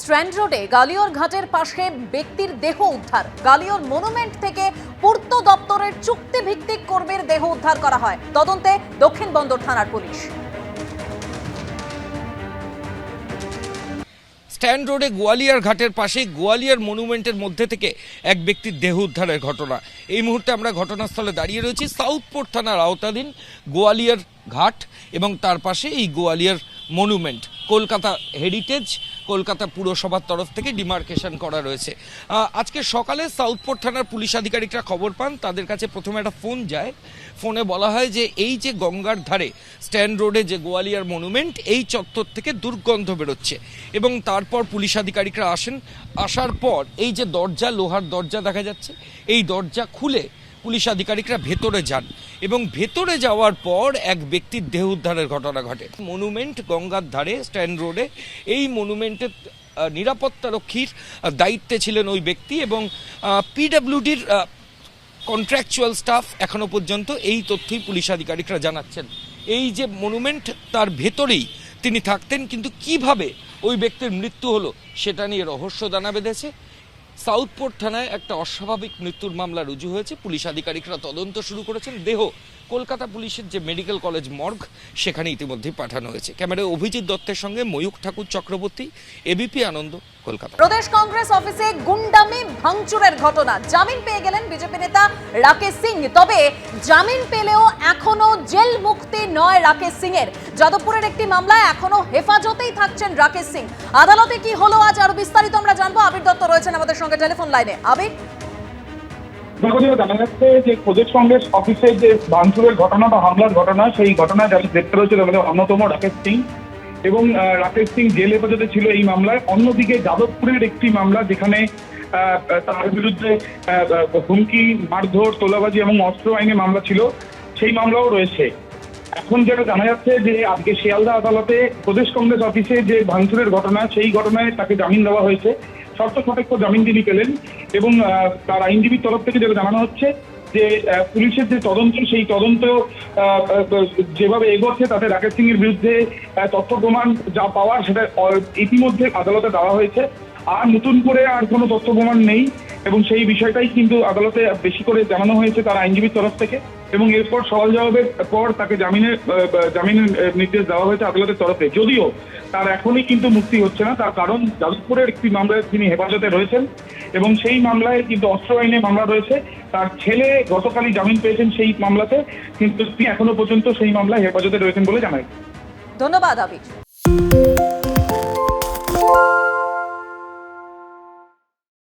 Strand রোডে গালিয়র ঘাটের পাশে ব্যক্তির দেহ উদ্ধার। গালিয়র মনুমেন্ট থেকে পূর্ত দপ্তরের চুক্তিভিত্তিক কর্মীর দেহ উদ্ধার করা হয়। তদন্তে দক্ষিণ বন্দর থানার পুলিশ। স্ট্যান্ড রোডে গোয়ালিয়ার ঘাটের পাশে গোয়ালিয়ার মনুমেন্টের মধ্যে থেকে এক ব্যক্তির দেহ উদ্ধারের ঘটনা। এই মুহূর্তে আমরা ঘটনাস্থলে দাঁড়িয়ে রয়েছি। সাউথপোর্ট থানার আওতাধীন গোয়ালিয়ার ঘাট এবং তার পাশে এই গোয়ালিয়ার মনুমেন্ট। কলকাতা হেরিটেজ কলকাতা পুরসভার তরফ থেকে ডিমার্কেশন করা রয়েছে। আজকে সকালে সাউথপোর্ট থানার পুলিশ আধিকারিকরা খবর পান, তাদের কাছে প্রথমে একটা ফোন যায়। ফোনে বলা হয় যে, এই যে গঙ্গার ধারে স্ট্যান্ড রোডে যে গোয়ালিয়ার মনুমেন্ট, এই চত্বর থেকে দুর্গন্ধ বেরোচ্ছে এবং তারপর পুলিশ আধিকারিকরা আসেন। আসার পর এই যে দরজা, লোহার দরজা দেখা যাচ্ছে, এই দরজা খুলে পুলিশ আধিকারিকরা ভেতরে যান এবং ভেতরে যাওয়ার পর এক ব্যক্তির দেহ উদ্ধারের ঘটনা ঘটে। মনুমেন্ট গঙ্গার ধারে, স্ট্যান্ড রোডে। এই মনুমেন্টের নিরাপত্তারক্ষীর দায়িত্বে ছিলেন ওই ব্যক্তি এবং পিডব্লিউডির কন্ট্রাকচুয়াল স্টাফ এখনও পর্যন্ত এই তথ্যই পুলিশ আধিকারিকরা জানাচ্ছেন। এই যে মনুমেন্ট, তার ভেতরেই তিনি থাকতেন, কিন্তু কীভাবে ওই ব্যক্তির মৃত্যু হলো, সেটা নিয়ে রহস্য দানা বেঁধেছে। সাউথপোর্ট থানায় একটা অস্বাভাবিক মৃত্যুর মামলা রুজু হয়েছে। পুলিশ আধিকারিকরা তদন্ত শুরু করেছেন। দেহ, কলকাতা পুলিশের যে মেডিকেল কলেজ মর্গ, সেখানে ইতিমধ্যে পাঠানো হয়েছে। ক্যামেরায় অভিজিৎ দত্তের সঙ্গে ময়ূক ঠাকুর চক্রবর্তী এবিপি আনন্দ, কলকাতা। প্রদেশ কংগ্রেস অফিসে গুন্ডামি, ভাঙচুরের ঘটনা। জামিন পেয়ে গেলেন বিজেপি নেতা রাকেশ সিং। তবে জামিন পেলেও এখনও জেল মুক্তি নয় রাকেশ সিং এর যাদবপুরের একটি মামলায় এখনও হেফাজতেই থাকছেন রাকেশ সিং। আদালতে কি হলো আজ আরও বিস্তারিত আমরা জানব। আবির দত্ত রয়েছেন আমাদের সঙ্গে টেলিফোন লাইনে। আহ, হুমকি মারধর তোলাবাজি এবং অস্ত্র আইনে মামলা ছিল সেই মামলাও রয়েছে। এখন যেটা জানা যাচ্ছে যে আজকে শিয়ালদা আদালতে প্রদেশ কংগ্রেস অফিসে যে ভাঙচুরের ঘটনা সেই ঘটনায় তাকে জামিন দেওয়া হয়েছে। শর্ত সাপেক্ষ জামিন তিনি পেলেন এবং তার আইনজীবীর তরফ থেকে যেটা জানানো হচ্ছে যে পুলিশের যে তদন্ত, সেই তদন্ত যেভাবে এগোচ্ছে তাতে রাকেশ সিং এর বিরুদ্ধে তথ্য প্রমাণ যা পাওয়ার সেটা ইতিমধ্যে আদালতে দেওয়া হয়েছে। আর নতুন করে আর কোনো তথ্য প্রমাণ নেই। এবং সেই বিষয়টাই কিন্তু আদালতে বেশি করে জানানো হয়েছে তার আইনজীবীর তরফ থেকে। এবং এরপর সওয়াল জবাবের পর তাকে জামিনের জামিনের নির্দেশ দেওয়া হয়েছে আদালতের তরফে। যদিও তার এখনই কিন্তু মুক্তি হচ্ছে না, তার কারণ যাদবপুরের একটি মামলায় তিনি হেফাজতে রয়েছেন এবং সেই মামলায় কিন্তু অস্ত্র আইনে মামলা রয়েছে। তার ছেলে গতকালই জামিন পেয়েছেন সেই মামলাতে, কিন্তু তিনি এখনও পর্যন্ত সেই মামলায় হেফাজতে রয়েছেন বলে জানায়। ধন্যবাদ, আবির।